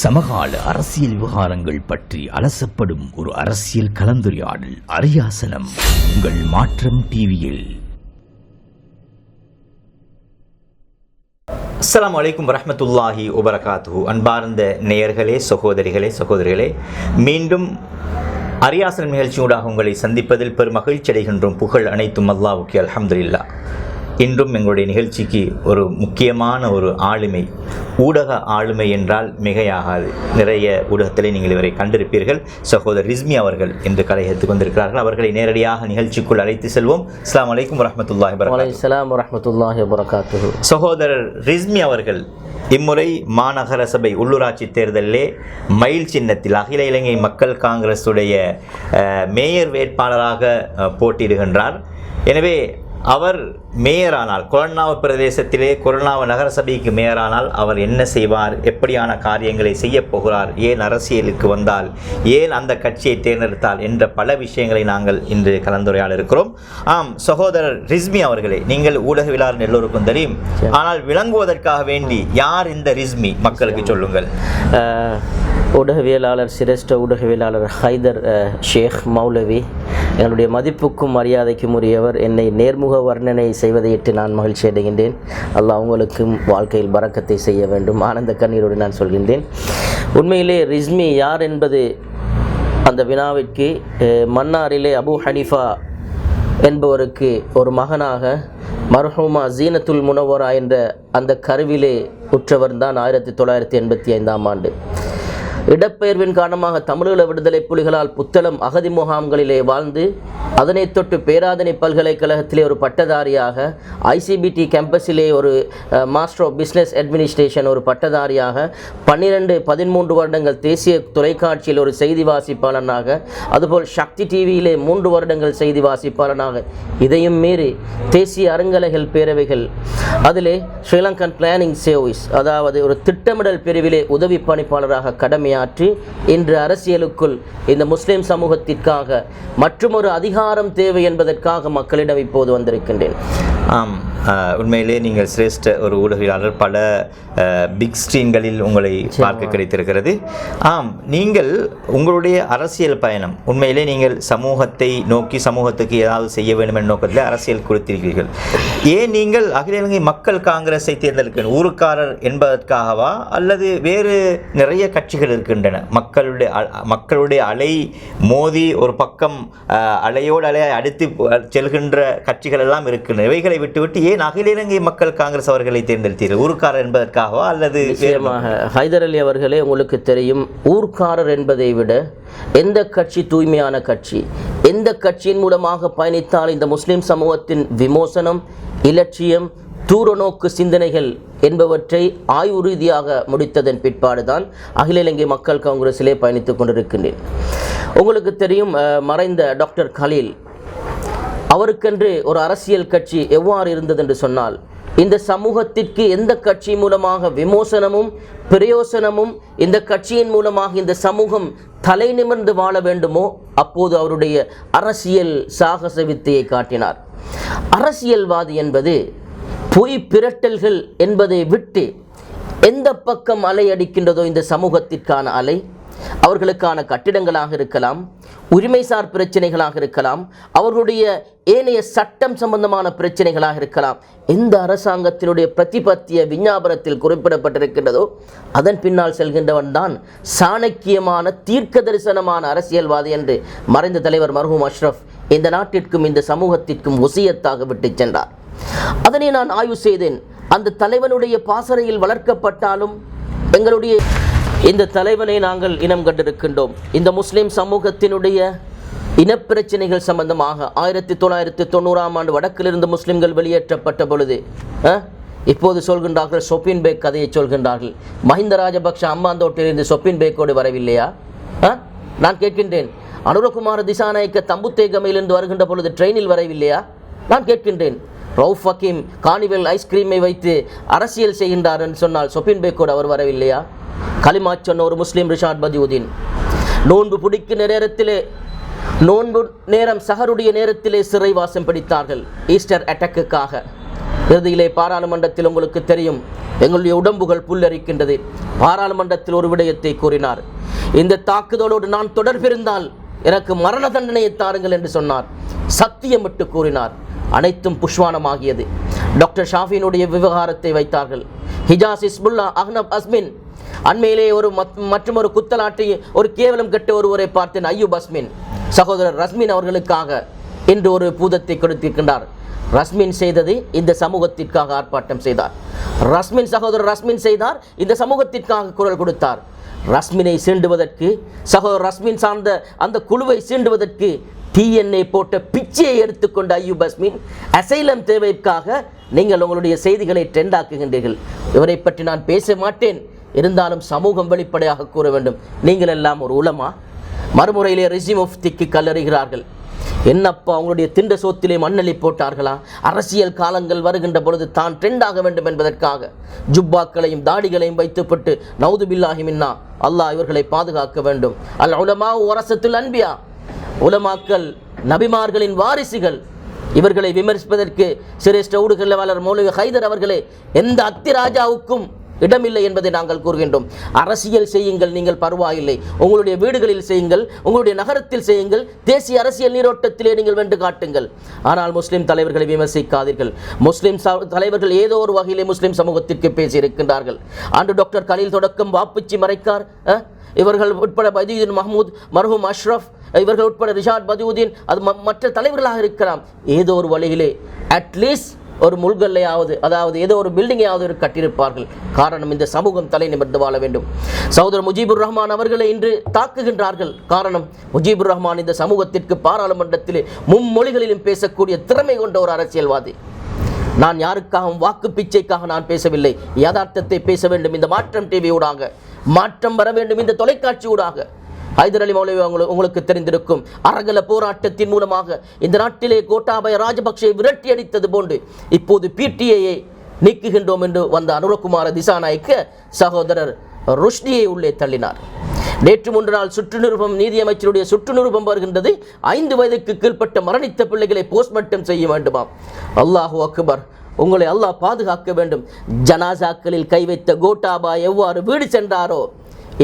சமகால அரசியல் விவகாரங்கள் பற்றி அலசப்படும் ஒரு அரசியல் கலந்துரையாடல் அரியாசனம். உங்கள் மாற்றம் டிவியில். அஸ்லாம் அலைக்கும் வரமத்துல்லாஹி உபரகாத்து அன்பார்ந்த நேயர்களே சகோதரிகளே சகோதரிகளே மீண்டும் அரியாசனம் நிகழ்ச்சியூடாக உங்களை சந்திப்பதில் பெரும் மகிழ்ச்சி அடைகின்றோம். புகழ் அனைத்தும் அல்லாவுக்கு அலமதுல்லா இன்றும் எங்களுடைய நிகழ்ச்சிக்கு ஒரு முக்கியமான ஒரு ஆளுமை ஊடக ஆளுமை என்றால் மிகையாகாது. நிறைய ஊடகத்திலே நீங்கள் இவரை கண்டிருப்பீர்கள். சகோதரர் ரிஸ்மி அவர்கள் என்று கலையத்துக்கு வந்திருக்கிறார்கள் அவர்களை நேரடியாக நிகழ்ச்சிக்குள் அழைத்து செல்வோம். அஸ்ஸலாமு அலைக்கும் வரஹ்மத்துல்லாஹி வபரகாத்துஹு. வலைசலாம் வரமத்துல்லாஹி வபரகாத்துஹு. சகோதரர் ரிஸ்மி அவர்கள் இம்முறை மாநகர சபை உள்ளூராட்சி தேர்தலிலே மயில் சின்னத்தில் அகில இலங்கை மக்கள் காங்கிரஸுடைய மேயர் வேட்பாளராக போட்டியிடுகின்றார். எனவே அவர் மேயரானால் கொரோனாவு பிரதேசத்திலே கொரோனாவு நகரசபைக்கு மேயரானால் அவர் என்ன செய்வார்? எப்படியான காரியங்களை செய்யப் போகிறார்? ஏன் அரசியலுக்கு வந்தால்? ஏன் அந்த கட்சியை தேர்ந்தெடுத்தால்? என்ற பல விஷயங்களை நாங்கள் இன்று கலந்துரையாட இருக்கிறோம் ஆம் சகோதரர் ரிஸ்மி அவர்களே நீங்கள் ஊடகவியலாளர் எல்லோருக்கும் தெரியும். ஆனால் விளங்குவதற்காக வேண்டி யார் இந்த ரிஸ்மி? மக்களுக்கு சொல்லுங்கள். ஊடகவியலாளர் சிரேஷ்ட ஊடகவியலாளர் ஹைதர் ஷேக் மௌலவி எங்களுடைய மதிப்புக்கும் மரியாதைக்கும் உரியவர் என்னை நேர்முக வர்ணனை செய்வதையிட்டு நான் மகிழ்ச்சி அடைகின்றேன். அல்லாஹ் அவங்களுக்கும் வாழ்க்கையில் பறக்கத்தை செய்ய வேண்டும். ஆனந்த கண்ணீரோடு நான் சொல்கின்றேன். உண்மையிலே ரிஸ்மி யார் என்பது அந்த வினாவிற்கு மன்னாரிலே அபு ஹனிஃபா என்பவருக்கு ஒரு மகனாக மர்ஹூமா ஜீனத்துல் முனவரா என்ற அந்த கருவிலே உற்றவர் தான் ஆயிரத்தி தொள்ளாயிரத்தி எண்பத்தி ஐந்தாம் ஆண்டு. இடப்பெயர்வின் காரணமாக தமிழீழ விடுதலை புலிகளால் புத்தளம் அகதி முகாம்களிலே வாழ்ந்து அதனைத் தொட்டு பேராதனை பல்கலைக்கழகத்திலே ஒரு பட்டதாரியாக ஐசிபிடி கேம்பஸிலே ஒரு மாஸ்டர் ஆஃப் பிஸ்னஸ் அட்மினிஸ்ட்ரேஷன் ஒரு பட்டதாரியாக பன்னிரெண்டு பதிமூன்று வருடங்கள் தேசிய தொலைக்காட்சியில் ஒரு செய்தி வாசிப்பாளனாக அதுபோல் சக்தி டிவியிலே மூன்று வருடங்கள் செய்தி வாசிப்பாளனாக. இதையும் மீறி தேசிய அருங்கலைகள் பேரவைகள் அதிலே ஸ்ரீலங்கன் பிளானிங் சேவைஸ் அதாவது ஒரு திட்டமிடல் பிரிவிலே உதவி பணிப்பாளராக கடமையாற்றி இன்று அரசியலுக்குள் இந்த முஸ்லிம் சமூகத்திற்காக மற்றுமொரு அதிகாரம் தேவை என்பதற்காக மக்களிடம் இப்போது வந்திருக்கின்றேன். ஆம் உண்மையிலே நீங்கள் சிரேஷ்ட ஒரு ஊடகவியலாளர் பல பிக் ஸ்க்ரீன்களில் உங்களை பார்க்க கிடைத்திருக்கிறது. ஆம் நீங்கள் உங்களுடைய அரசியல் பயணம் உண்மையிலே நீங்கள் சமூகத்தை நோக்கி சமூகத்துக்கு ஏதாவது செய்ய வேண்டும் என்ற நோக்கத்தில் அரசியல் கொடுத்திருக்கிறீர்கள். ஏன் நீங்கள் அகில இலங்கை மக்கள் காங்கிரஸை தேர்ந்தெடுக்க ஊருக்காரர் என்பதற்காகவா? அல்லது வேறு நிறைய கட்சிகள் இருக்கின்றன. மக்களுடைய மக்களுடைய அலை மோதி ஒரு பக்கம் அஹ், அலையோடு அடுத்து அடித்து செல்கின்ற கட்சிகள் எல்லாம் இருக்கின்றன இவைகளை விட்டுவிட்டு ஏன் அகில இலங்கை மக்கள் காங்கிரஸ் அவர்களை தேர்ந்தெடுத்தீர்கள்? ஊர்க்காரர் என்பதற்காகவா அல்லது ஹைதர் அலி அவர்களே உங்களுக்கு தெரியும் ஊர்க்காரர் என்பதை விட எந்த கட்சி தூய்மையான கட்சி? எந்த கட்சியின் மூலமாக பயணித்தால் இந்த முஸ்லிம் சமூகத்தின் விமோசனம் இலட்சியம் தூரநோக்கு சிந்தனைகள் என்பவற்றை ஆய்வு ரீதியாக முடித்ததன் பிற்பாடுதான் அகில இலங்கை மக்கள் காங்கிரஸிலே பயணித்துக் கொண்டிருக்கின்றேன். உங்களுக்கு தெரியும் மறைந்த டாக்டர் கலீல். அவருக்கென்று ஒரு அரசியல் கட்சி எவ்வாறு இருந்தது என்று சொன்னால் இந்த சமூகத்திற்கு எந்த கட்சி மூலமாக விமோசனமும் பிரயோசனமும் இந்த கட்சியின் மூலமாக இந்த சமூகம் தலை நிமிர்ந்து வாழ வேண்டுமோ அப்போது அவருடைய அரசியல் சாகச வித்தையை காட்டினார். அரசியல்வாதி என்பது பொய் பிரட்டல்கள் என்பதை விட்டு எந்த பக்கம் அலை அடிக்கின்றதோ இந்த சமூகத்திற்கான அலை அவர்களுக்கான கட்டிடங்களாக இருக்கலாம் உரிமைசார் பிரச்சனைகளாக இருக்கலாம் அவர்களுடைய ஏனைய சட்டம் சம்பந்தமான பிரச்சனைகளாக இருக்கலாம் எந்த அரசாங்கத்தினுடைய பிரதிபத்திய விஞ்ஞாபனத்தில் குறிப்பிடப்பட்டிருக்கின்றதோ அதன் பின்னால் செல்கின்றவன் தான் சாணக்கியமான தீர்க்க தரிசனமான அரசியல்வாதி என்று மறைந்த தலைவர் மர்ஹூம் அஷ்ரஃப் இந்த நாட்டிற்கும் இந்த சமூகத்திற்கும் ஒசியத்தாக விட்டுச் சென்றார். அதனை நான் ஆய்வு செய்தேன். அந்த தலைவனுடைய பாசறையில் வளர்க்கப்பட்டாலும் எங்களுடைய இந்த தலைவனை நாங்கள் இனம் கண்டிருக்கின்றோம். இந்த முஸ்லிம் சமூகத்தினுடைய இனப்பிரச்சனைகள் சம்பந்தமாக ஆயிரத்தி தொள்ளாயிரத்தி தொண்ணூறாம் ஆண்டு வடக்கிலிருந்து முஸ்லிம்கள் வெளியேற்றப்பட்ட பொழுது இப்போது சொல்கின்றார்கள் சொப்பின் பேக் கதையை சொல்கின்றார்கள். மஹிந்த ராஜபக்ஷ அம்மாந்தோட்டிலிருந்து சொப்பின் பேக்கோடு வரவில்லையா? ஆ? நான் கேட்கின்றேன். அனுரகுமார திசாநாயக்க தம்புத்தேகமையிலிருந்து வருகின்ற பொழுது ட்ரெயினில் வரவில்லையா? நான் கேட்கின்றேன். ரவுஃப் ஹக்கீம் காணிவெல் ஐஸ்கிரீமை வைத்து அரசியல் செய்கின்றார் என்று சொன்னால் சொப்பின் பேக்கோடு அவர் வரவில்லையா? களிமா சொன்ன ஒரு முஸ்லீம் ரிஷாட் பதியுதீன். நோன்பு பிடிக்கிற நேரத்திலே நோன்பு நேரம் சஹருடைய நேரத்திலே சிறைவாசம் பிடித்தார்கள். ஈஸ்டர் அட்டாக்குக்காக. இறுதியிலே பாராளுமன்றத்தில் உங்களுக்கு தெரியும் எங்களுடைய உடம்புகள் புல்லரிக்கின்றது. பாராளுமன்றத்தில் ஒரு விடயத்தை கூறினார். இந்த தாக்குதலோடு நான் தொடர்பிருந்தால் எனக்கு மரண தண்டனையை தாருங்கள் என்று சொன்னார். சத்தியமிட்டு கூறினார். அனைத்தும் புஷ்வானமாகியது. டாக்டர் ஷாஃபினுடைய விவகாரத்தை வைத்தார்கள். ஹிஜாஸ் இஸ்புல்லா அஹ்னப் அஸ்மின். அண்மையிலே ஒரு மத்- மற்றும் ஒரு குத்தலாட்டி ஒரு கேவலம் கெட்ட ஒருவரை பார்த்தேன் ஐயூப் அஸ்மின். சகோதரர் ரஸ்மின் அவர்களுக்காக என்று ஒரு பூதத்தை கொடுத்திருக்கின்றார். ரஸ்மின் செய்தது இந்த சமூகத்திற்காக ஆர்ப்பாட்டம் செய்தார். ரஸ்மின் சகோதரர் ரஸ்மின் செய்தார் இந்த சமூகத்திற்காக குரல் கொடுத்தார். ரஸ்மினை சீண்டுவதற்கு சகோதரர் ரஸ்மின் சார்ந்த அந்த குழுவை சீண்டுவதற்கு டிஎன்ஏ போட்ட பிச்சையை எடுத்துக்கொண்ட ஐயூப் அஸ்மின் அசைலம் தேவைக்காக நீங்கள் உங்களுடைய செய்திகளை ட்ரெண்ட் ஆக்குகின்றீர்கள். இவரை பற்றி நான் பேச மாட்டேன். இருந்தாலும் சமூகம் வெளிப்படையாக கூற வேண்டும். நீங்கள் எல்லாம் ஒரு உலமா? மறுமுறையிலே ரிசி முஃப்திக்கு கல்லறிகிறார்கள். என்னப்பா அவங்களுடைய திண்ட சோத்திலே மண்ணலி போட்டார்களா? அரசியல் காலங்கள் வருகின்ற பொழுது தான் ட்ரெண்ட் ஆக வேண்டும் என்பதற்காக ஜுப்பாக்களையும் தாடிகளையும் வைத்துப்பட்டு நவுது பில்லாஹி மின்னா அல்லாஹ் இவர்களை பாதுகாக்க வேண்டும். அல் உலமா அரசத்தில் அன்பியா உலமாக்கள் நபிமார்களின் வாரிசுகள் இவர்களை விமர்சிப்பதற்கு சிரேஷ்ட ஊடுகல்லவாளர் மௌலிக ஹைதர் அவர்களே எந்த அத்திராஜாவுக்கும் இடமில்லை என்பதை நாங்கள் கூறுகின்றோம். அரசியல் செய்யுங்கள் நீங்கள் பரவாயில்லை. உங்களுடைய வீடுகளில் செய்யுங்கள் உங்களுடைய நகரத்தில் செய்யுங்கள் தேசிய அரசியல் நீரோட்டத்திலே நீங்கள் வென்று காட்டுங்கள். ஆனால் முஸ்லீம் தலைவர்களை விமர்சிக்காதீர்கள். முஸ்லீம் தலைவர்கள் ஏதோ ஒரு வகையிலே முஸ்லீம் சமூகத்திற்கு பேசியிருக்கின்றார்கள். ஆண்டு டாக்டர் கலீல் தொடக்கம் வாப்புச்சி மறைக்கார் இவர்கள் உட்பட பதியுதீன் மஹமூத் மர்ஹூம் அஷ்ரஃப் இவர்கள் உட்பட ரிஷாட் பதியுதீன் அது ம- மற்ற தலைவர்களாக இருக்கலாம். ஏதோ ஒரு வழியிலே அட்லீஸ்ட் ஒரு முள்கல்லையாவது அதாவது ஏதோ ஒரு பில்டிங்கையாவது ஒரு கட்டியிருப்பார்கள். காரணம் இந்த சமூகம் தலை நிமிர்ந்து வாழ வேண்டும். சௌதர் முஜீபுர் ரஹ்மான் அவர்களை இன்று தாக்குகின்றார்கள். காரணம் முஜீபுர் ரஹ்மான் இந்த சமூகத்திற்கு பாராளுமன்றத்திலே மும்மொழிகளிலும் பேசக்கூடிய திறமை கொண்ட ஒரு அரசியல்வாதி. நான் யாருக்காகவும் வாக்கு பிச்சைக்காக நான் பேசவில்லை. யதார்த்தத்தை பேச வேண்டும். இந்த மாற்றம் டிவியூடாக மாற்றம் வர வேண்டும். இந்த தொலைக்காட்சி ஊடாக ஹைதர் அலி மௌலவி உங்களுக்கு உங்களுக்கு தெரிந்திருக்கும் அரகல போராட்டத்தின் மூலமாக இந்த நாட்டிலே கோட்டாபய ராஜபக்சே விரட்டி அடித்தது போன்று இப்போது பிடிஐயை நீக்குகின்றோம் என்று வந்த அனுரகுமார திசாநாயக்க சகோதரர் ருஷ்டியை உள்ளே தள்ளினார். நேற்று மூன்று நாள் சுற்று நிருபம் நீதியமைச்சருடைய சுற்று நிருபம் வருகின்றது. ஐந்து வயதுக்கு கீழ்ப்பட்ட மரணித்த பிள்ளைகளை போஸ்ட்மார்ட்டம் செய்ய வேண்டுமாம். அல்லாஹு அக்பர் உங்களை அல்லாஹ் பாதுகாக்க வேண்டும். ஜனாசாக்களில் கை வைத்த கோட்டாபா எவ்வாறு வீடு சென்றாரோ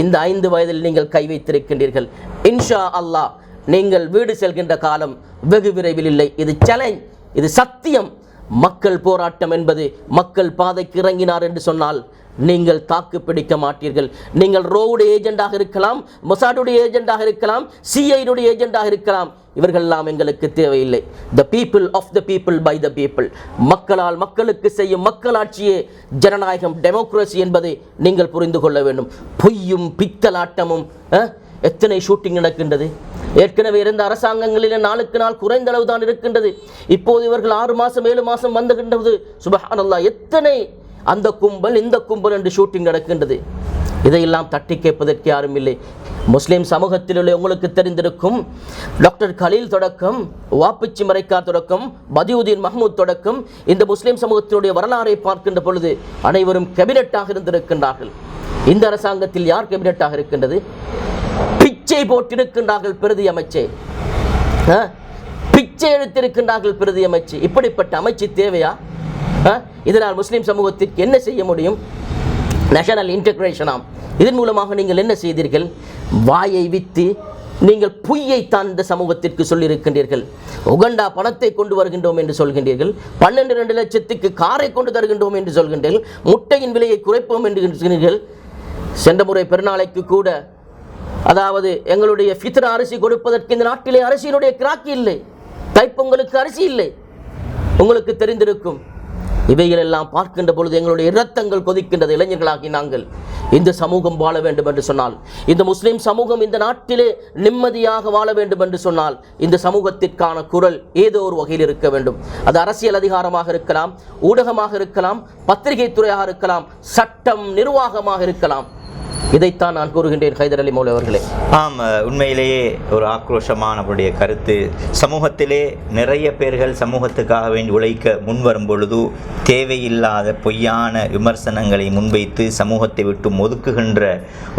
இந்த ஐந்து வயதில் நீங்கள் கை வைத்திருக்கின்றீர்கள். இன்ஷா அல்லாஹ் நீங்கள் வீடு செல்கின்ற காலம் வெகு விரைவில் இல்லை. இது சேலஞ்ச் இது சத்தியம். மக்கள் போராட்டம் என்பது மக்கள் பாதைக்கு இறங்கினார் என்று சொன்னால் நீங்கள் தாக்கு பிடிக்க மாட்டீர்கள். நீங்கள் ரோவுடைய ஏஜெண்டாக இருக்கலாம் மொசாடுடைய ஏஜெண்டாக இருக்கலாம் சிஐனுடைய ஏஜெண்டாக இருக்கலாம். இவர்கள்லாம் எங்களுக்கு தேவையில்லை. The people of the people by the people மக்களால் மக்களுக்கு செய்யும் மக்களாட்சியே ஜனநாயகம் டெமோக்ரஸி என்பதை நீங்கள் புரிந்து கொள்ள வேண்டும். பொய்யும் பித்தலாட்டமும் எத்தனை ஷூட்டிங் நடக்கின்றது? ஏற்கனவே இருந்த அரசாங்கங்களிலே நாளுக்கு நாள் குறைந்த அளவு தான் இருக்கின்றது. இப்போது இவர்கள் ஆறு மாதம் ஏழு மாதம் வந்துகின்றது சுபஹானல்லா எத்தனை அந்த கும்பல் இந்த கும்பல் என்று ஷூட்டிங் நடக்கின்றது. இதையெல்லாம் தட்டி கேட்பதற்கு யாரும் இல்லை. முஸ்லீம் சமூகத்தில் உள்ள உங்களுக்கு தெரிந்திருக்கும் டாக்டர் கலீல் தொடக்கம் வாப்பிச்சி மரைக்கார் தொடக்கம் பதியுதீன் மஹமூத் தொடக்கம் இந்த முஸ்லீம் சமூகத்தினுடைய வரலாறை பார்க்கின்ற பொழுது அனைவரும் கேபினட்டாக இருந்திருக்கின்றார்கள். இந்த அரசாங்கத்தில் யார் கேபினட்டாக இருக்கின்றது? பிச்சை போட்டிருக்கின்றார்கள் பிரதி அமைச்சே. ஆ? பிச்சை எடுத்திருக்கின்றார்கள் பிரதி அமைச்சு. இப்படிப்பட்ட அமைச்சு தேவையா? இதனால் முஸ்லீம் சமூகத்திற்கு என்ன செய்ய முடியும்? நேஷனல் இன்டகிரேஷனாம் இதன் மூலமாக நீங்கள் என்ன செய்தீர்கள்? வாயை வித்து நீங்கள் பொய்யைத்தான் இந்த சமூகத்திற்கு சொல்லியிருக்கின்றீர்கள். உகண்டா பணத்தை கொண்டு வருகின்றோம் என்று சொல்கின்றீர்கள். பன்னெண்டு ரெண்டு லட்சத்துக்கு காரை கொண்டு தருகின்றோம் என்று சொல்கின்றீர்கள். முட்டையின் விலையை குறைப்போம் என்று சொல்கிறீர்கள் சென்ற முறை பெருநாளைக்கு கூட அதாவது எங்களுடைய ஃபித்ரா அரிசி கொடுப்பதற்கு இந்த நாட்டிலே அரிசியினுடைய கிராக்கி இல்லை. தைப்பொங்கலுக்கு அரிசி இல்லை. உங்களுக்கு தெரிந்திருக்கும். இவைகளெல்லாம் பார்க்கின்ற பொழுது எங்களுடைய இரத்தங்கள் கொதிக்கின்றது. இளைஞர்களாகி நாங்கள் இந்த சமூகம் வாழ வேண்டும் என்று சொன்னால் இந்த முஸ்லீம் சமூகம் இந்த நாட்டிலே நிம்மதியாக வாழ வேண்டும் என்று சொன்னால் இந்த சமூகத்திற்கான குரல் ஏதோ ஒரு வகையில் இருக்க வேண்டும். அது அரசியல் அதிகாரமாக இருக்கலாம் ஊடகமாக இருக்கலாம் பத்திரிகை துறையாக இருக்கலாம் சட்டம் நிர்வாகமாக இருக்கலாம். இதைத்தான் நான் கூறுகின்றேன் ஹைதர் அலி மௌலி அவர்களே. ஆம் உண்மையிலேயே ஒரு ஆக்ரோஷமான அவருடைய கருத்து. சமூகத்திலே நிறைய பேர்கள் சமூகத்துக்காக வேண்டி உழைக்க முன்வரும் பொழுது தேவையில்லாத பொய்யான விமர்சனங்களை முன்வைத்து சமூகத்தை விட்டு ஒதுக்குகின்ற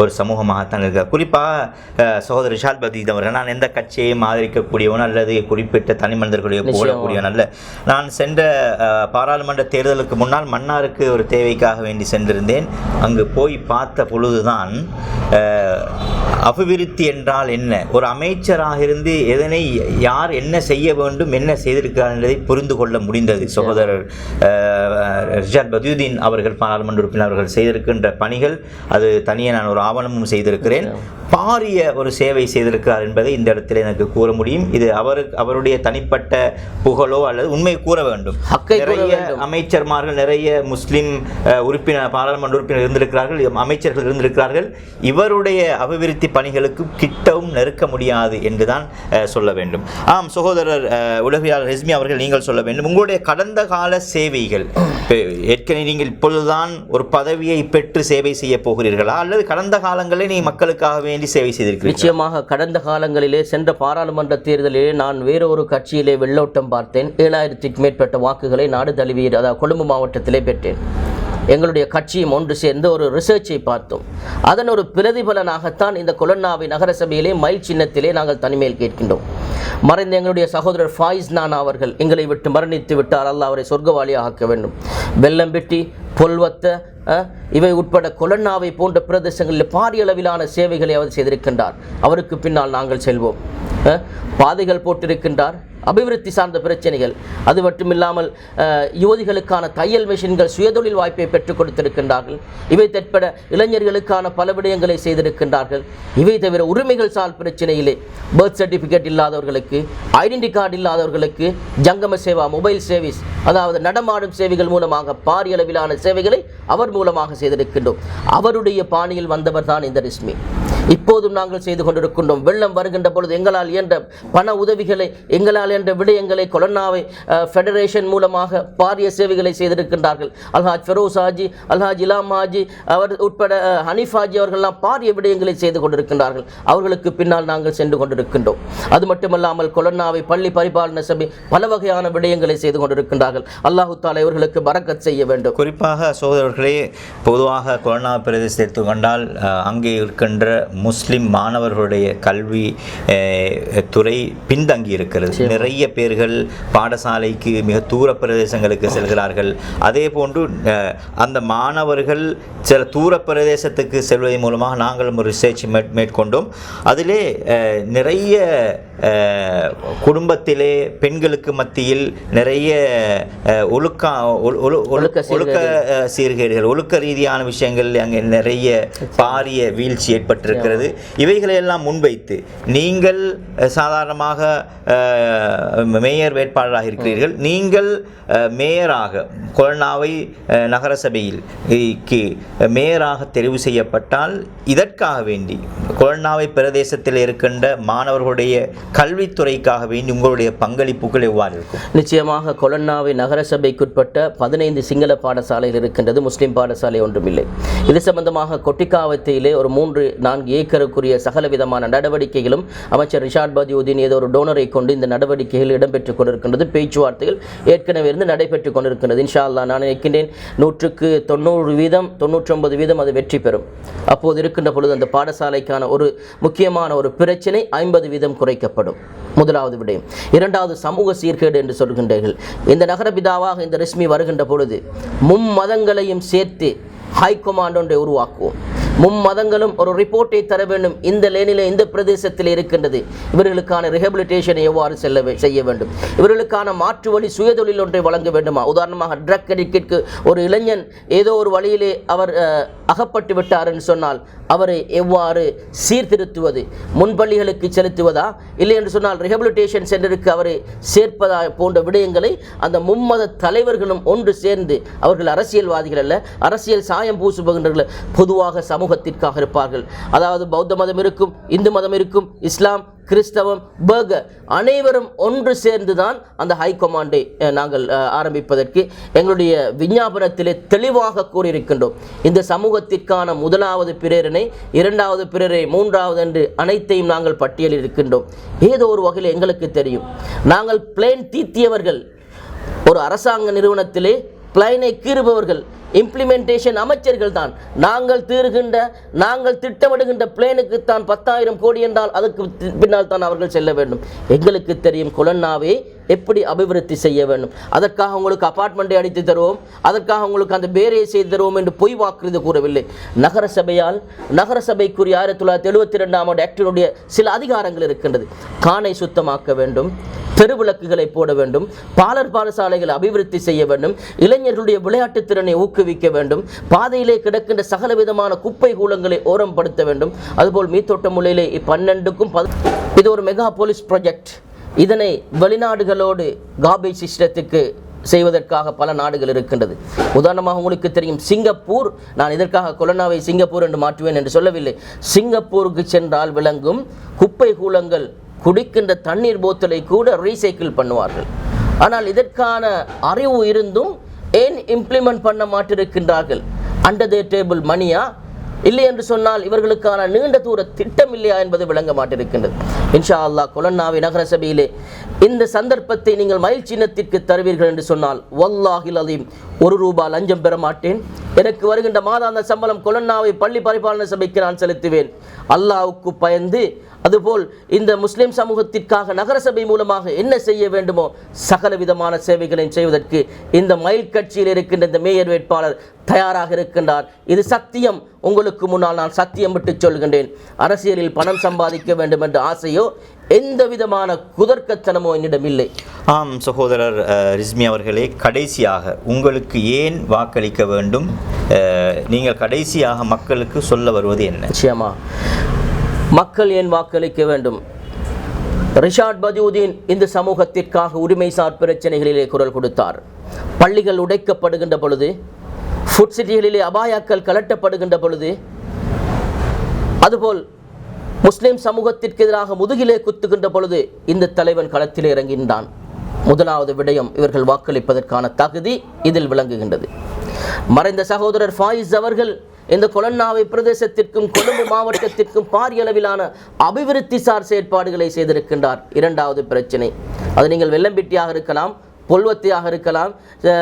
ஒரு சமூகமாகத்தான் இருக்க குறிப்பாக சகோதரர் ஷால் பதீத் அவர்கள் நான் எந்த கட்சியையும் ஆதரிக்கக்கூடியவன் அல்லது குறிப்பிட்ட தனி மனிதர்களுடைய போடக்கூடியவன் அல்ல. நான் சென்ற பாராளுமன்ற தேர்தலுக்கு முன்னால் மன்னாருக்கு ஒரு தேவைக்காக வேண்டி சென்றிருந்தேன். அங்கு போய் பார்த்த பொழுதுதான் அஹ், அபிவிருத்தி என்றால் என்ன? ஒரு அமைச்சராக இருந்து எதனை யார் என்ன செய்ய வேண்டும் என்ன செய்திருக்கிறார் என்பதை புரிந்து கொள்ள முடிந்தது. சகோதரர் ரிஷாத் பதியுதீன் அவர்கள் பாராளுமன்ற உறுப்பினர் அவர்கள் செய்திருக்கின்ற பணிகள் அது தனியே நான் ஒரு ஆவணமும் செய்திருக்கிறேன். பாரிய ஒரு சேவை செய்திருக்கிறார் என்பதை இந்த இடத்தில் எனக்கு கூற முடியும். இது அவருக்கு அவருடைய தனிப்பட்ட புகழோ அல்லது உண்மை கூற வேண்டும். நிறைய. அமைச்சர்மார்கள் நிறைய முஸ்லிம் உறுப்பினர் பாராளுமன்ற உறுப்பினர் இருந்திருக்கிறார்கள். அமைச்சர்கள் இருந்திருக்கிறார்கள். இவருடைய அபிவிருத்தி பணிகளுக்கு கிட்டவும் நெருக்க முடியாது என்றுதான் சொல்ல வேண்டும். ஆம் சகோதரர் அஹ், உளவியலாளர் அவர்கள் நீங்கள் சொல்ல வேண்டும். உங்களுடைய கடந்த கால சேவைகள் ஏற்கனவே நீங்கள் இப்பொழுதுதான் ஒரு பதவியை பெற்று சேவை செய்ய போகிறீர்களா? அல்லது கடந்த காலங்களில் நீ மக்களுக்காக வேண்டி சேவை செய்திருக்கிறீர்கள்? நிச்சயமாக கடந்த காலங்களிலே சென்ற பாராளுமன்ற தேர்தலிலே நான் வேறொரு கட்சியிலே வெள்ளோட்டம் பார்த்தேன். ஏழாயிரத்திற்கு மேற்பட்ட வாக்குகளை நாடு தழுவியது அதாவது கொழும்பு மாவட்டத்திலே பெற்றேன். எங்களுடைய கட்சியும் ஒன்று சேர்ந்து ஒரு ரிசர்ச்சை பார்த்தோம். அதன் ஒரு பிரதிபலனாகத்தான் இந்த கொலன்னாவை நகரசபையிலே மைல் சின்னத்திலே நாங்கள் தனிமையில் கேட்கின்றோம். மறைந்த எங்களுடைய சகோதரர் ஃபாயிஸ் நான் அவர்கள் எங்களை விட்டு மரணித்து விட்டார். அல்ல அவரை சொர்க்கவாளியாக ஆக்க வேண்டும். வெள்ளம்பெட்டி பொல்வத்த இவை உட்பட கொலன்னாவை போன்ற பிரதேசங்களில் பாரிய அளவிலான சேவைகளை அவர் செய்திருக்கின்றார். அவருக்கு பின்னால் நாங்கள் செல்வோம். பாதைகள் போட்டிருக்கின்றார். அபிவிருத்தி சார்ந்த பிரச்சனைகள். அது மட்டுமில்லாமல் இல்லாமல் யுவதிகளுக்கான தையல் மிஷின்கள் சுயதொழில் வாய்ப்பை பெற்றுக் கொடுத்திருக்கின்றார்கள். இவை தற்பட இளைஞர்களுக்கான பல விடயங்களை செய்திருக்கின்றார்கள். இவை தவிர உரிமைகள் சார் பிரச்சனையிலே பர்த் சர்டிஃபிகேட் இல்லாதவர்களுக்கு ஐடென்டி கார்டு இல்லாதவர்களுக்கு ஜங்கம சேவா மொபைல் சேவிஸ் அதாவது நடமாடும் சேவைகள் மூலமாக பாரிய அளவிலான சேவைகளை அவர் மூலமாக செய்திருக்கின்றோம். அவருடைய பாணியில் வந்தவர் தான் இந்த ரிஸ்மி. இப்போதும் நாங்கள் செய்து கொண்டிருக்கின்றோம். வெள்ளம் வருகின்ற பொழுது எங்களால் இயன்ற பண உதவிகளை எங்களால் என்ற விடயங்களை கொலன்னாவை ஃபெடரேஷன் மூலமாக பாரிய சேவைகளை செய்திருக்கின்றார்கள். அல்ஹாஜ் ஃபெரோஸ் ஹாஜி அல்ஹாஜ் இலாம் ஹாஜி அவர் உட்பட ஹனிஃபாஜி ஹனீஃப் ஹாஜி அவர்கள்லாம் பாரிய விடயங்களை செய்து கொண்டிருக்கின்றார்கள். அவர்களுக்கு பின்னால் நாங்கள் சென்று கொண்டிருக்கின்றோம். அது மட்டுமல்லாமல் கொலன்னாவை பள்ளி பரிபாலன சபை பல வகையான விடயங்களை செய்து கொண்டிருக்கின்றார்கள். அல்லாஹு தாலா இவர்களுக்கு பரக்கத் செய்ய வேண்டும். குறிப்பாக சோதரர்களே பொதுவாக கொரோனா பிரதேசத்தை எடுத்துக்கொண்டால் அங்கே இருக்கின்ற முஸ்லிம் மாணவர்களுடைய கல்வி துறை பின்தங்கி இருக்கிறது நிறைய பேர்கள் பாடசாலைக்கு மிக தூர பிரதேசங்களுக்கு செல்கிறார்கள். அதே போன்று அந்த மாணவர்கள் சில தூர பிரதேசத்துக்கு செல்வதன் மூலமாக நாங்களும் ஒரு ரிசர்ச் மேற்கொண்டோம். அதிலே நிறைய குடும்பத்திலே பெண்களுக்கு மத்தியில் நிறைய ஒழுக்கா ஒழு- ஒழு- ஒழு- ஒழுக்க சீர்கேடுகள். ஒழுக்க ரீதியான விஷயங்கள் அங்கே நிறைய பாரிய வீழ்ச்சி ஏற்பட்டிருக்கிறது இருக்கிறது இவைகளையெல்லாம் முன்வைத்து நீங்கள் சாதாரணமாக மேயர் வேட்பாளராக இருக்கிறீர்கள். நீங்கள் மேயராக கொலனாவை நகரசபையில் மேயராக தெரிவு செய்யப்பட்டால் இதற்காக வேண்டி கொலனாவை பிரதேசத்தில் இருக்கின்ற மாணவர்களுடைய கல்வித்துறைக்காக வேண்டி உங்களுடைய பங்களிப்புகள் எவ்வாறு இருக்கும்? நிச்சயமாக கொலன்னாவை நகரசபைக்குட்பட்ட பதினைந்து சிங்கள பாடசாலைகள் இருக்கின்றது. முஸ்லீம் பாடசாலை ஒன்றுமில்லை. இது சம்பந்தமாக கொட்டிக்காவத்திலே ஒரு மூன்று நான்கு ஏக்கருக்குரிய சகல விதமான நடவடிக்கைகளும் அமைச்சர் ரிஷாட் பதியுதீன் ஏதோ ஒரு டோனரை கொண்டு இந்த நடவடிக்கைகள் இடம்பெற்றுக் கொண்டிருக்கின்றது. பேச்சுவார்த்தைகள் ஏற்கனவே இருந்து நடைபெற்றுக் கொண்டிருக்கின்றது. இன்ஷா அல்லாஹ் நான் நினைக்கின்றேன் நூற்றுக்கு தொண்ணூறு வீதம் தொண்ணூற்றொன்பது வீதம் அது வெற்றி பெறும். அப்போது இருக்கின்ற பொழுது அந்த பாடசாலைக்கான ஒரு முக்கியமான ஒரு பிரச்சனை ஐம்பது வீதம் குறைக்கப்படும். முதலாவது விடயம். இரண்டாவது சமூக சீர்கேடு என்று சொல்கின்றீர்கள். இந்த நகரபிதாவாக இந்த ரஷ்மி வருகின்ற பொழுது மும்மதங்களையும் சேர்த்து ஹைகமாண்ட் ஒன்றை உருவாக்குவோம். மும்மதங்களும் ஒரு ரிப்போர்ட்டை தர வேண்டும். இந்த லேனிலே இந்த பிரதேசத்தில் இருக்கின்றது. இவர்களுக்கான ரிஹபிலிட்டேஷனை எவ்வாறு செல்ல செய்ய வேண்டும்? இவர்களுக்கான மாற்று வழி சுயதொழில் ஒன்றை வழங்க வேண்டுமா? உதாரணமாக ட்ரக் அடிக்டிற்கு ஒரு இளைஞன் ஏதோ ஒரு வழியிலே அவர் அகப்பட்டு விட்டார் என்று சொன்னால் அவரை எவ்வாறு சீர்திருத்துவது? முன்பள்ளிகளுக்கு செலுத்துவதா? இல்லை என்று சொன்னால் ரிஹபிலிட்டேஷன் சென்டருக்கு அவரை சேர்ப்பதா போன்ற விடயங்களை அந்த மும்மத தலைவர்களும் ஒன்று சேர்ந்து அவர்கள் அரசியல்வாதிகள் அல்ல அரசியல் சாயம் பூசுபவர்கள் பொதுவாக சமூகத்திற்காக இருப்பார்கள். அதாவது பௌத்த மதம் இருக்கும் இந்து மதம் இருக்கும் இஸ்லாம் கிறிஸ்தவம் பர்கர் அனைவரும் ஒன்று சேர்ந்துதான் அந்த ஹை கமாண்டை நாங்கள் ஆரம்பிப்பதற்கு எங்களுடைய விஞ்ஞாபனத்திலே தெளிவாக கூறியிருக்கின்றோம். இந்த சமூகத்திற்கான முதலாவது பிரேரணை இரண்டாவது பிரேரணை மூன்றாவது என்று அனைத்தையும் நாங்கள் பட்டியலில் இருக்கின்றோம். ஏதோ ஒரு வகையில் எங்களுக்கு தெரியும். நாங்கள் பிளேன் தீத்தியவர்கள் ஒரு அரசாங்க நிறுவனத்திலே பிளைனை கீறுபவர்கள் இம்ப்ளிமெண்டேஷன் அமைச்சர்கள் தான். நாங்கள் தீர்கின்ற நாங்கள் திட்டமிடுகின்ற பிளேனுக்கு தான் பத்தாயிரம் கோடி என்றால் அதுக்கு பின்னால் தான் அவர்கள் செல்ல வேண்டும். எங்களுக்கு தெரியும் கொலன்னாவை எப்படி அபிவிருத்தி செய்ய வேண்டும். அதற்காக உங்களுக்கு அபார்ட்மெண்ட்டை அடித்து தருவோம். அதற்காக உங்களுக்கு அந்த பேரையை செய்து தருவோம் என்று பொய் வாக்குறுதி கூறவில்லை. நகர சபையால் நகர சபைக்குரிய ஆயிரத்தி தொள்ளாயிரத்தி எழுபத்தி ரெண்டாம் ஆண்டு ஆக்டினுடைய சில அதிகாரங்கள் இருக்கின்றது. காணை சுத்தமாக்க வேண்டும். தெருவிளக்குகளை போட வேண்டும் பாலர் பாடசாலைகளை அபிவிருத்தி செய்ய வேண்டும் இளைஞர்களுடைய விளையாட்டுத் திறனை ஊக்குவிக்க வேண்டும் பாதையிலே கிடக்கின்ற சகல விதமான குப்பை கூலங்களை ஓரம்படுத்த வேண்டும். அதுபோல் மீத்தோட்ட முறையிலே பன்னெண்டுக்கும் இது ஒரு மெகா போலீஸ் ப்ராஜெக்ட். இதனை வெளிநாடுகளோடு காபேஜ் சிஸ்டத்துக்கு செய்வதற்காக பல நாடுகள் இருக்கின்றது. உதாரணமாக உங்களுக்கு தெரியும் சிங்கப்பூர். நான் இதற்காக கொலனாவை சிங்கப்பூர் என்று மாற்றுவேன் என்று சொல்லவில்லை. சிங்கப்பூருக்கு சென்றால் விளங்கும் குப்பை கூலங்கள் குடிக்கின்ற தண்ணீர் போத்தலை கூட ரீசைக்கிள் பண்ணுவார்கள். ஆனால் இதற்கான அறிவு இருந்தும் ஏன் இம்ப்ளிமெண்ட் பண்ண மாட்டிருக்கின்றார்கள்? அண்டர் த டேபிள் மணியா? இல்லை என்று சொன்னால் இவர்களுக்கான நீண்ட தூர திட்டம் இல்லையா என்பது விளங்க மாட்டிருக்கின்றது. இன்ஷா அல்லாஹ் கொலன்னாவி நகர சபையிலே இந்த சந்தர்ப்பத்தை நீங்கள் மயில் சின்னத்திற்கு தருவீர்கள் என்று சொன்னால் வல்லாஹில் அதையும் ஒரு ரூபாய் லஞ்சம் பெற மாட்டேன். எனக்கு வருகின்ற மாதாந்த சம்பளம் கொலன்னாவை பள்ளி பரிபாலன சபைக்கு நான் செலுத்துவேன். அல்லாவுக்கு பயந்து அதுபோல் இந்த முஸ்லிம் சமூகத்திற்காக நகர சபை மூலமாக என்ன செய்ய வேண்டுமோ சகல விதமான சேவைகளையும் செய்வதற்கு இந்த மயில் கட்சியில் இருக்கின்ற இந்த மேயர் வேட்பாளர் தயாராக இருக்கின்றார். இது சத்தியம். உங்களுக்கு முன்னால் நான் சத்தியம் விட்டு சொல்கின்றேன். அரசியலில் பணம் சம்பாதிக்க வேண்டும் என்ற ஆசையோ எந்த விதமான குதர்க்கத்தனமோ என்னிடம் இல்லை. ஆம் சகோதரர் ரிஸ்மி அவர்களே கடைசியாக உங்களுக்கு ஏன் வாக்களிக்க வேண்டும்? நீங்கள் கடைசியாக மக்களுக்கு சொல்ல வருவது என்ன? நிச்சயமா. மக்கள் ஏன் வாக்களிக்க வேண்டும்? ரிஷாட் பதியுதீன் இந்த சமூகத்திற்காக உரிமைசார் பிரச்சனைகளிலே குரல் கொடுத்தார். பள்ளிகள் உடைக்கப்படுகின்ற பொழுது ஃபுட் சிட்டிகளிலே அபாயாக்கள் கலட்டப்படுகின்ற பொழுது அதுபோல் முஸ்லிம் சமூகத்திற்கு எதிராக முதுகிலே குத்துகின்ற பொழுது இந்த தலைவன் களத்திலே இறங்கின்றான். முதலாவது விடயம் இவர்கள் வாக்களிப்பதற்கான தகுதி இதில் விளங்குகின்றது. மறைந்த சகோதரர் ஃபாயிஸ் அவர்கள் இந்த கொலன்னாவை பிரதேசத்திற்கும் கொழும்பு மாவட்டத்திற்கும் பாரிய அளவிலான அபிவிருத்தி சார் செயற்பாடுகளை செய்திருக்கின்றார். இரண்டாவது பிரச்சனை. அது நீங்கள் வெள்ளம்பிட்டியாக இருக்கலாம் பொல்வத்தியாக இருக்கலாம் கொலன்னாவையாக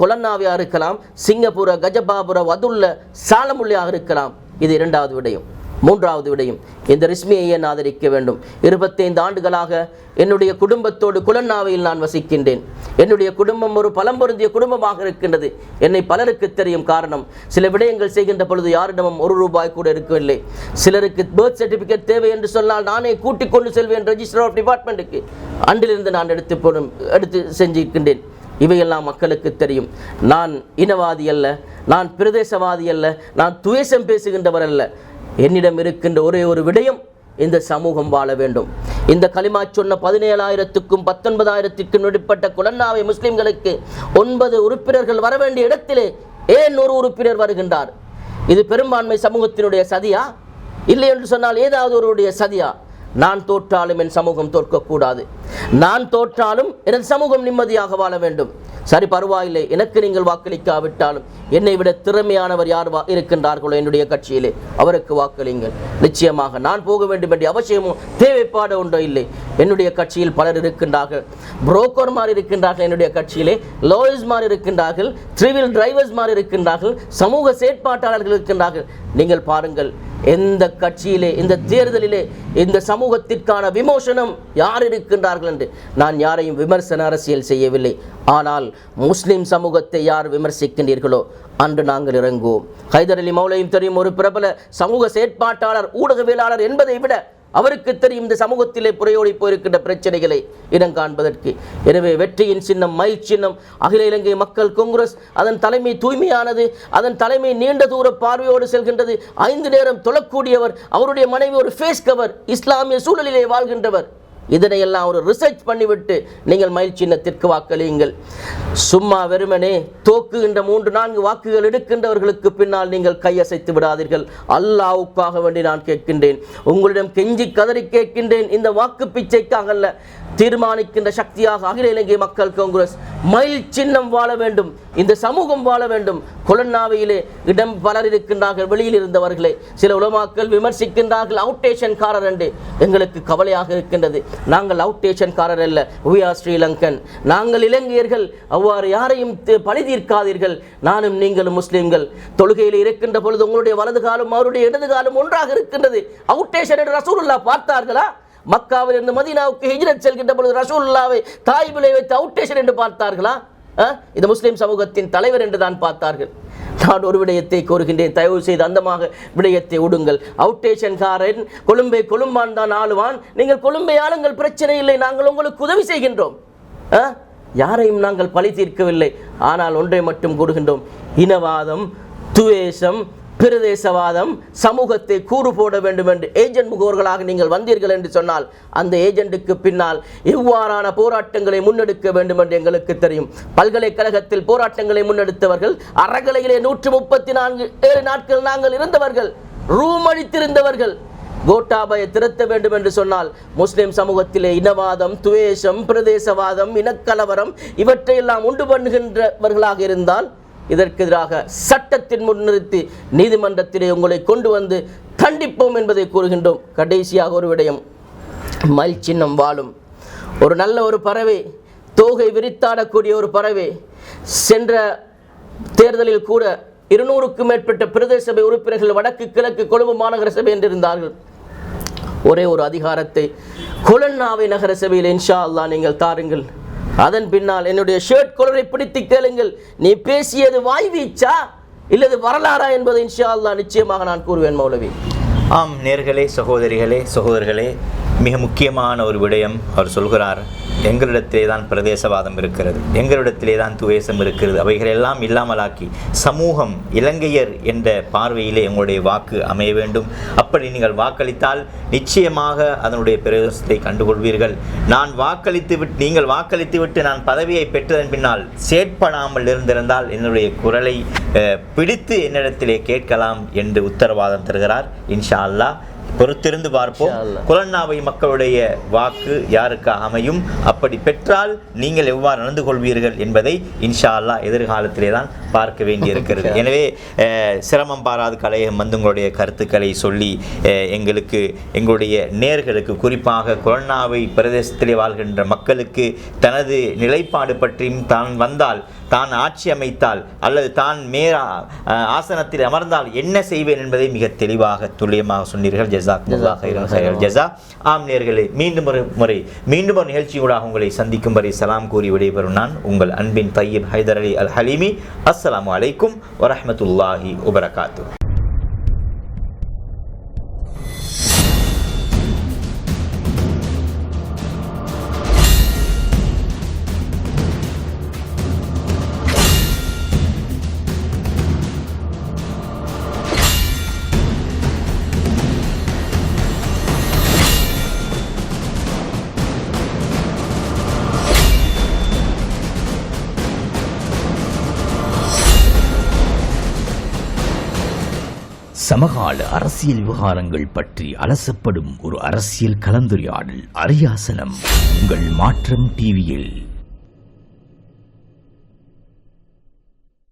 கொலன்னாவியாக இருக்கலாம் சிங்கப்பூர கஜபாபுர வதுல்ல சாலமுள்ளியாக இருக்கலாம். இது இரண்டாவது விடயம். மூன்றாவது விடயம். இந்த ரிஸ்மியை ஏன் ஆதரிக்க வேண்டும்? இருபத்தைந்து ஆண்டுகளாக என்னுடைய குடும்பத்தோடு குலன்னாவையில் நான் வசிக்கின்றேன். என்னுடைய குடும்பம் ஒரு பலம் பொருந்திய குடும்பமாக இருக்கின்றது. என்னை பலருக்கு தெரியும் காரணம் சில விடயங்கள் செய்கின்ற பொழுது யாரிடமும் ஒரு ரூபாய் கூட இருக்கவில்லை. சிலருக்கு பர்த் சர்டிஃபிகேட் தேவை என்று சொன்னால் நானே கூட்டிக் கொண்டு செல்வேன் ரெஜிஸ்டர் ஆஃப் டிபார்ட்மெண்ட்டுக்கு அன்றிலிருந்து நான் எடுத்து போடும் எடுத்து செஞ்சிருக்கின்றேன். இவையெல்லாம் மக்களுக்கு தெரியும். நான் இனவாதி அல்ல நான் பிரதேசவாதி அல்ல நான் துவேஷம் பேசுகின்றவர் அல்ல. என்னிடம் இருக்கின்ற ஒரே ஒரு விடயம் இந்த சமூகம் வாழ வேண்டும். இந்த களிமா சொன்ன பதினேழாயிரத்துக்கும் பத்தொன்பதாயிரத்திற்கும் நடுப்பட்ட குலன்னாவை முஸ்லிம்களுக்கு ஒன்பது உறுப்பினர்கள் வர வேண்டிய இடத்திலே ஏன் ஒரு உறுப்பினர் வருகின்றார்? இது பெரும்பான்மை சமூகத்தினுடைய சதியா? இல்லை என்று சொன்னால் ஏதாவது ஒருவருடைய சதியா? நான் தோற்றாலும் என் சமூகம் தோற்கக்கூடாது. நான் தோற்றாலும் எனது சமூகம் நிம்மதியாக வாழ வேண்டும். சரி பரவாயில்லை. எனக்கு நீங்கள் வாக்களிக்காவிட்டாலும் என்னை விட திறமையானவர் யார் வா இருக்கின்றார்களோ என்னுடைய கட்சியிலே. அவருக்கு வாக்களிங்கள் நிச்சயமாக நான் போக வேண்டும் என்ற அவசியமோ தேவைப்பாடு ஒன்றோ இல்லை. என்னுடைய கட்சியில் பலர் இருக்கின்றார்கள். புரோக்கர்மார் இருக்கின்றார்கள் என்னுடைய கட்சியிலே. லோயர்ஸ்மார் இருக்கின்றார்கள். த்ரிவில் டிரைவர்ஸ்மார் இருக்கின்றார்கள். சமூக செயற்பாட்டாளர்கள் இருக்கின்றார்கள். நீங்கள் பாருங்கள் எந்த கட்சியிலே இந்த தேர்தலிலே இந்த சமூகத்திற்கான விமோசனம் யார் இருக்கின்றார்கள் என்று நான் யாரையும் விமர்சன அரசியல் செய்யவில்லை. ஆனால் முஸ்லிம் சமூகத்தை யார் விமர்சிக்கின்றீர்களோ அன்று நாங்கள் இறங்குவோம். ஹைதர் அலி மௌலையும் தெரியும் ஒரு பிரபல சமூக செயற்பாட்டாளர் ஊடகவியலாளர் என்பதை விட அவருக்கு தெரியும் இந்த சமூகத்திலே புறையோடி போயிருக்கின்ற பிரச்சனைகளை இடம் காண்பதற்கு. எனவே வெற்றியின் சின்னம் மயில் சின்னம் அகில இலங்கை மக்கள் காங்கிரஸ் அதன் தலைமை தூய்மையானது அதன் தலைமை நீண்ட தூர பார்வையோடு செல்கின்றது. ஐந்து நேரம் தொழக்கூடியவர் அவருடைய மனைவி ஒரு ஃபேஸ் கவர் இஸ்லாமிய சூழலிலே வாழ்கின்றவர். இதனையெல்லாம் ஒரு ரிசர்ச் பண்ணிவிட்டு நீங்கள் மயில் சின்னத்திற்கு வாக்களியுங்கள். சும்மா வெறுமனே தோக்குகின்ற மூன்று நான்கு வாக்குகள் எடுக்கின்றவர்களுக்கு பின்னால் நீங்கள் கையசைத்து விடாதீர்கள். அல்லாவுக்காக வேண்டி நான் கேட்கின்றேன். உங்களிடம் கெஞ்சி கதறி கேட்கின்றேன். இந்த வாக்கு பிச்சைக்காக அல்ல தீர்மானிக்கின்ற சக்தியாக அகில இலங்கை மக்கள் காங்கிரஸ் மயில் சின்னம் வாழ வேண்டும். இந்த சமூகம் வாழ வேண்டும். கொலன்னாவையிலே இடம் பலர் இருக்கின்றார்கள் வெளியில் இருந்தவர்களே. சில உலமாக்கள் விமர்சிக்கின்றார்கள் அவுட்டேஷன் காரர் என்று எங்களுக்கு கவலையாக இருக்கின்றது. நாங்கள் அவுட் காரர் அல்ல. We ஸ்ரீலங்கன். நாங்கள் இலங்கையர்கள். அவ்வாறு யாரையும் பழி தீர்க்காதீர்கள். நானும் நீங்களும் முஸ்லீம்கள். தொழுகையில் இருக்கின்ற பொழுது உங்களுடைய வலது காலம் அவருடைய இடது காலம் ஒன்றாக இருக்கின்றது. அவுட்டேஷன் என்று ரசூலுல்லா பார்த்தார்களா? மக்காவில் இருந்து மதீனாவுக்கு ஹிஜ்ரத் செல்கின்ற பொழுது ரசூல்ல்லாவே தாய் விளை வைத்து அவுட்டேஷன் என்று பார்த்தார்களா? ஆ? இது முஸ்லீம் சமூகத்தின் தலைவர் என்று தான் பார்த்தார்கள். நான் ஒரு விடயத்தை கோருகின்றேன் தயவு செய்து அந்தமாக விடயத்தை விடுங்கள் அவுட்டேஷன்காரன் கொழும்பை கொழும்பான் தான் ஆளுவான். நீங்கள் கொழும்பை ஆளுங்கள் பிரச்சனை இல்லை. நாங்கள் உங்களுக்கு உதவி செய்கின்றோம். ஆ? யாரையும் நாங்கள் பழி தீர்க்கவில்லை. ஆனால் ஒன்றை மட்டும் கூறுகின்றோம். இனவாதம் துவேஷம் பிரதேசவாதம் சமூகத்தை கூறு போட வேண்டும் என்று ஏஜென்ட் முகவர்களாக நீங்கள் வந்தீர்கள் என்று சொன்னால் அந்த ஏஜென்ட்டுக்கு பின்னால் எவ்வாறான போராட்டங்களை முன்னெடுக்க வேண்டும் என்று எங்களுக்கு தெரியும். பல்கலைக்கழகத்தில் போராட்டங்களை முன்னெடுத்தவர்கள் அறகலையிலே நூற்று முப்பத்தி நான்கு ஏழு நாட்கள் நாங்கள் இருந்தவர்கள் ரூம் அடித்திருந்தவர்கள் கோட்டாபய திருத்த வேண்டும் என்று சொன்னால் முஸ்லிம் சமூகத்திலே இனவாதம் துவேஷம் பிரதேசவாதம் இனக்கலவரம் இவற்றையெல்லாம் உண்டு பண்ணுகின்றவர்களாக இருந்தால் இதற்கு எதிராக சட்டத்தின் முன்னிறுத்தி நீதிமன்றத்திலே உங்களை கொண்டு வந்து தண்டிப்போம் என்பதை கூறுகின்றோம். கடைசியாக ஒரு விடயம் மயில் சின்னம் வாழும். ஒரு நல்ல ஒரு பறவை தோகை விரித்தாடக்கூடிய ஒரு பறவை சென்ற தேர்தலில் கூட இருநூறுக்கும் மேற்பட்ட பிரதேச சபை உறுப்பினர்கள் வடக்கு கிழக்கு கொழும்பு மாநகர சபை என்றிருந்தார்கள். ஒரே ஒரு அதிகாரத்தை கொலன்னாவை நகர சபையில் இன்ஷா அல்லா நீங்கள் தாருங்கள். அதன் பின்னால் என்னுடைய ஷர்ட் கொலரை பிடித்து கேளுங்கள். நீ பேசியது வாய் வீச்சா? இல்லது வரலாறா என்பதை இன்ஷா அல்லாஹ் நிச்சயமாக நான் கூறுவேன் மௌலவி. ஆம் நேர்களே சகோதரிகளே சகோதரர்களே மிக முக்கியமான ஒரு விடயம் அவர் சொல்கிறார். எங்களிடத்திலே தான் பிரதேசவாதம் இருக்கிறது. எங்களிடத்திலே தான் துவேஷம் இருக்கிறது. அவைகளெல்லாம் இல்லாமலாக்கி சமூகம் இலங்கையர் என்ற பார்வையிலே எங்களுடைய வாக்கு அமைய வேண்டும். அப்படி நீங்கள் வாக்களித்தால் நிச்சயமாக அதனுடைய பிரயோசனத்தை கண்டுகொள்வீர்கள். நான் வாக்களித்து விட்டு நீங்கள் வாக்களித்து விட்டு நான் பதவியை பெற்றதன் பின்னால் செயற்படாமல் இருந்திருந்தால் என்னுடைய குரலை பிடித்து என்னிடத்திலே கேட்கலாம் என்று உத்தரவாதம் தருகிறார். இன்ஷா அல்லாஹ். பொறுத்திருந்து பார்ப்போம். குலன்னாவை மக்களுடைய வாக்கு யாருக்கு அமையும்? அப்படி பெற்றால் நீங்கள் எவ்வாறு நடந்து கொள்வீர்கள் என்பதை இன்ஷா அல்லாஹ் எதிர்காலத்திலே தான் பார்க்க வேண்டியிருக்கிறது. எனவே சிரமம் பாராது கலையம் வந்து உங்களுடைய கருத்துக்களை சொல்லி எங்களுக்கு எங்களுடைய நேர்களுக்கு குறிப்பாக குலன்னாவை பிரதேசத்திலே வாழ்கின்ற மக்களுக்கு தனது நிலைப்பாடு பற்றியும் தான் வந்தால் தான் ஆட்சி அமைத்தால் அல்லது தான் அஹ், ஆசனத்தில் அமர்ந்தால் என்ன செய்வேன் என்பதை மிக தெளிவாக துல்லியமாக சொன்னீர்கள். ஜெசாக்குமுல்லா ஹைரன் ஹைரல் ஜெசா. ஆம் நேர்களே மீண்டும் ஒரு முறை மீண்டும் ஒரு நிகழ்ச்சியூடாக உங்களை சந்திக்கும் வரை சலாம் கூறி விடைபெறும் நான் உங்கள் அன்பின் தையீப் ஹைதர் அலி அல் ஹலீமி. அஸ்ஸலாமு அலைக்கும் வரஹ்மத்துல்லாஹி வபரகாத்து. சமகால அரசியல் விவகாரங்கள் பற்றி அலசப்படும் ஒரு அரசியல் கலந்துரையாடல் அரியாசனம். உங்கள் மாற்றம் டிவியில்